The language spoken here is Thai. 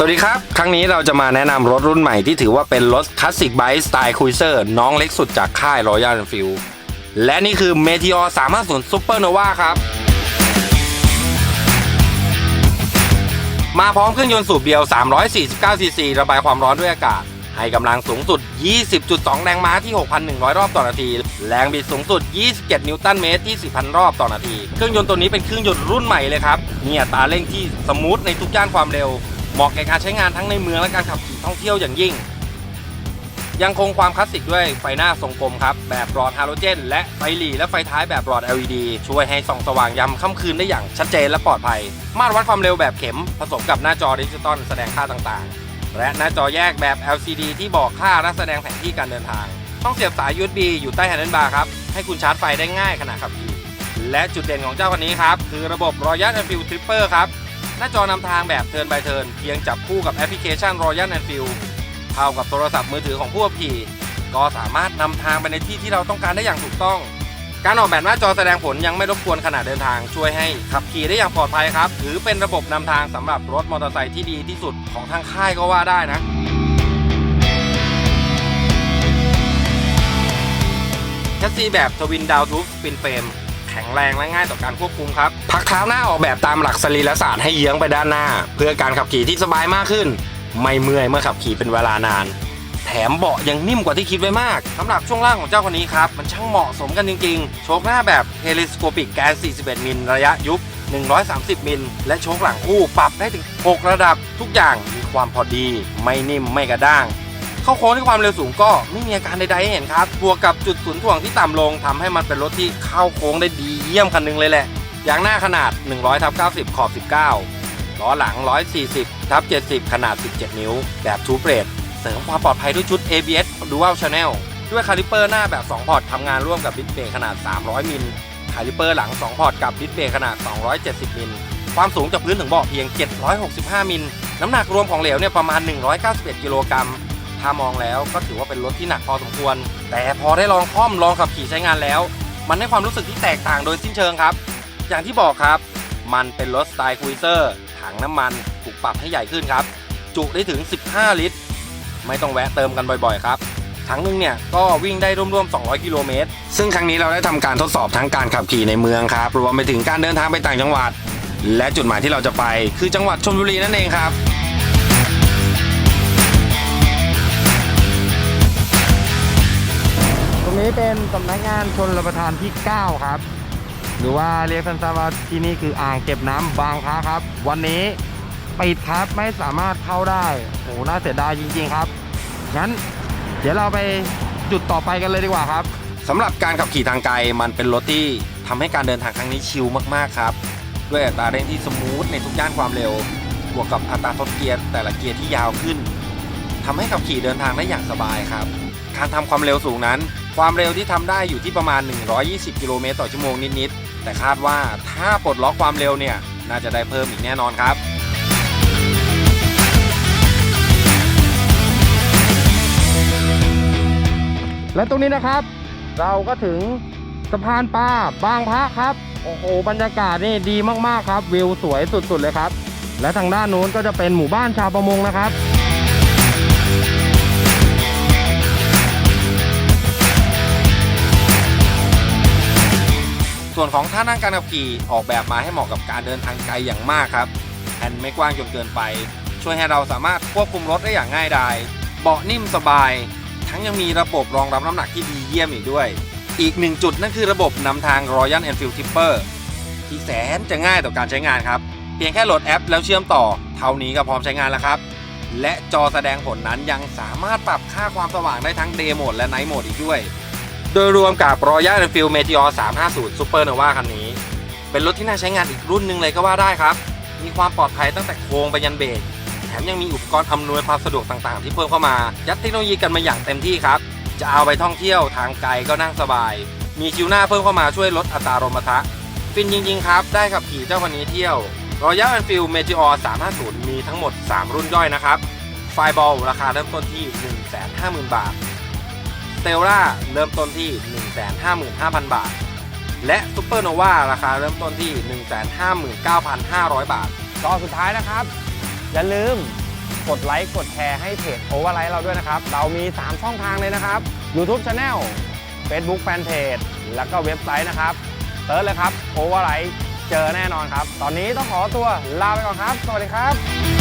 สวัสดีครับ ครั้งนี้เราจะมาแนะนำรถรุ่นใหม่ที่ถือว่าเป็นรถคลาสสิกไบค์สไตล์คุยเซอร์น้องเล็กสุดจากค่าย Royal Enfield และนี่คือ Meteor 350 Super Nova ครับ มาพร้อมเครื่องยนต์สูบเดียว 349 ซีซีระบายความร้อนด้วยอากาศ ให้กำลังสูงสุด 20.2 แรงม้าที่ 6,100 รอบต่อนาที แรงบิดสูงสุด 27 นิวตันเมตรที่ 4,000 รอบต่อนาที เครื่องยนต์ตัวนี้เป็นเครื่องยนต์รุ่นใหม่เลยครับเนี่ยตราเร่งที่สมูทในทุกย่านความเร็ว เหมาะแก่การใช้งานทั้งในเมืองและการขับขี่ท่องเที่ยวอย่างยิ่ง ยังคงความคลาสสิกด้วยไฟหน้าทรงกลมครับ แบบหลอดฮาโลเจน และไฟหลีและไฟท้ายแบบหลอด LED ช่วยให้ส่องสว่างยามค่ำคืนได้อย่างชัดเจนและปลอดภัย มาตรวัดความเร็วแบบเข็ม ผสมกับหน้าจอดิจิตอลแสดงค่าต่างๆ และหน้าจอแยกแบบ LCD ที่บอกค่าและแสดงแผนที่การเดินทางต้องเสียบสาย USB อยู่ใต้แฮนด์บาร์ครับ ให้คุณชาร์จไฟได้ง่ายขณะขับขี่ และจุดเด่นของเจ้าคันนี้ครับ คือระบบ Royal Enfield Tripper ครับ หน้าจอนำทางแบบเทิร์น by เทิร์นเพียงจับคู่กับแอปพลิเคชัน Royal Enfield เข้ากับโทรศัพท์มือถือของผู้ขับขี่ ก็สามารถนำทางไปในที่ที่เราต้องการได้อย่างถูกต้อง การออกแบบหน้าจอแสดงผลยังไม่รบกวนขณะเดินทาง ช่วยให้ขับขี่ได้อย่างปลอดภัยครับถือเป็นระบบนำทางสำหรับรถมอเตอร์ไซค์ที่ดีที่สุดของทางค่ายก็ว่าได้นะแชสซีแบบทวินดาวทูฟสปินเฟรม ข็งแรงและง่ายต่อการควบคุมครับพักเท้าหน้าออกแบบตามหลักสรีรศาสตร์ให้เยื้องไปด้านหน้า เพื่อการขับขี่ที่สบายมากขึ้น ไม่เมื่อยเมื่อขับขี่เป็นเวลานาน แถมเบาะยังนิ่มกว่าที่คิดไว้มากสำหรับช่วงล่างของเจ้าคนนี้ครับมันช่างเหมาะสมกันจริงๆ โชคหน้าแบบเฮลิสโคปิกแกน 41 มิลระยะยุบ 130 มิล และโชคหลังคู่ปรับได้ถึง 6 ระดับทุกอย่างมีความพอดี ไม่นิ่มไม่กระด้าง เข้าโค้งที่ความเร็วสูงก็ไม่มีอาการใดๆให้เห็นครับ บวกกับจุดศูนย์ถ่วงที่ต่ำลงทำให้มันเป็นรถที่เข้าโค้งได้ดีเยี่ยมคันหนึงเลยแหละ ยางหน้าขนาด 100ทับ90 ขอบ 19 ล้อหลัง 140ทับ70 ขนาด 17 นิ้ว แบบทูเบรดเสริมความปลอดภัยด้วยชุด ABS Dual Channel ด้วยคาลิเปอร์หน้าแบบ 2 พอร์ตทำงานร่วมกับดิสเบรกขนาด 300 มิล คาลิเปอร์หลัง 2 พอร์ตกับดิสเบรกขนาด 270 มิล ความสูงจากพื้นถึงเบาะเพียง 765 มิล น้ำหนักรวมของเหลวเนี่ยประมาณ 191 กิโลกรัม ถ้ามองแล้วก็ถือว่าเป็นรถที่หนักพอสมควร แต่พอได้ลองคล่อมลองขับขี่ใช้งานแล้ว มันให้ความรู้สึกที่แตกต่างโดยสิ้นเชิงครับ อย่างที่บอกครับ มันเป็นรถสไตล์คุยเซอร์ถังน้ำมันถูกปรับให้ใหญ่ขึ้นครับ จุได้ถึง 15 ลิตร ไม่ต้องแวะเติมกันบ่อยๆครับถังหนึงเนี่ยก็วิ่งได้ร่วมๆ 200 กิโลเมตร ซึ่งครั้งนี้เราได้ทำการทดสอบทั้งการขับขี่ในเมืองครับ รวมไปถึงการเดินทางไปต่างจังหวัด และจุดหมายที่เราจะไปคือจังหวัดชลบุรีนั่นเองครับ นี้เป็นสำนักงานชนรับประทานที่ 9 ครับ หรือว่าเรียกสั้นๆว่าที่นี่คืออ่างเก็บน้ำบางพระครับ วันนี้ปิดครับไม่สามารถเข้าได้โหน่าเสียดายจริงๆครับ งั้น เดี๋ยวเราไปจุดต่อไปกันเลยดีกว่าครับสำหรับการขับขี่ทางไกลมันเป็นรถที่ทำให้การเดินทางครั้งนี้ชิลมากๆครับ ด้วยอัตราเร่งที่สมูทในทุกย่านความเร็ว บวกกับอัตราทดเกียร์แต่ละเกียร์ที่ยาวขึ้นทำให้ขับขี่เดินทางได้อย่างสบายครับ การทำความเร็วสูงนั้น ความเร็วที่ทำได้อยู่ที่ประมาณ 120 กิโลเมตรต่อชั่วโมงนิดๆ แต่คาดว่าถ้าปลดล็อกความเร็วเนี่ย น่าจะได้เพิ่มอีกแน่นอนครับและตรงนี้นะครับ เราก็ถึงสะพานปลาบางพระครับ โอ้โหบรรยากาศนี่ดีมากๆครับ วิวสวยสุดๆเลยครับ และทางด้านโน้นก็จะเป็นหมู่บ้านชาวประมงนะครับ ส่วนของท่านั่งการขับขี่ออกแบบมาให้เหมาะกับการเดินทางไกลอย่างมากครับแผ่นไม่กว้างจนเกินไป ช่วยให้เราสามารถควบคุมรถได้อย่างง่ายดายเบาะนิ่มสบาย ทั้งยังมีระบบรองรับน้ำหนักที่ดีเยี่ยมอีกด้วย อีกหนึ่งจุดนั่นคือระบบนำทาง Royal Enfield Tipper ที่แสนจะง่ายต่อการใช้งานครับ เพียงแค่โหลดแอปแล้วเชื่อมต่อ เท่านี้ก็พร้อมใช้งานแล้วครับ และจอแสดงผลนั้นยังสามารถปรับค่าความสว่างได้ทั้ง Day Mode และ Night Mode อีกด้วย โดยรวมกับ Royal Enfield Meteor 350 Super Nova คันนี้ เป็นรถที่น่าใช้งานอีกรุ่นหนึ่งเลยก็ว่าได้ครับ มีความปลอดภัยตั้งแต่โค้งไปยันเบรกแถมยังมีอุปกรณ์อำนวยความสะดวกต่างๆ ที่เพิ่มเข้ามา ยัดเทคโนโลยีกันมาอย่างเต็มที่ครับ จะเอาไปท่องเที่ยวทางไกลก็นั่งสบาย มีคิวหน้าเพิ่มเข้ามาช่วยลดอัตราลมทะฟินจริง ๆ ครับ ได้ขับขี่เจ้าคันนี้เที่ยว Royal Enfield Meteor 350 มีทั้งหมด 3 รุ่นย่อยนะครับ ไฟบอลราคาเริ่มต้นที่ 150,000 บาท เตลล่าเริ่มต้นที่ 155,000 บาท และซูเปอร์โนวาราคาเริ่มต้นที่ 159,500 บาทก็สุดท้ายนะครับ อย่าลืมกดไลค์กดแชร์ให้เพจ Overlight เราด้วยนะครับ เรามี 3 ช่องทางเลยนะครับ YouTube Channel Facebook Fanpage แล้วก็เว็บไซต์นะครับเซิร์ชเลยครับ Overlight เจอแน่นอนครับ ตอนนี้ต้องขอตัวลาไปก่อนครับ สวัสดีครับ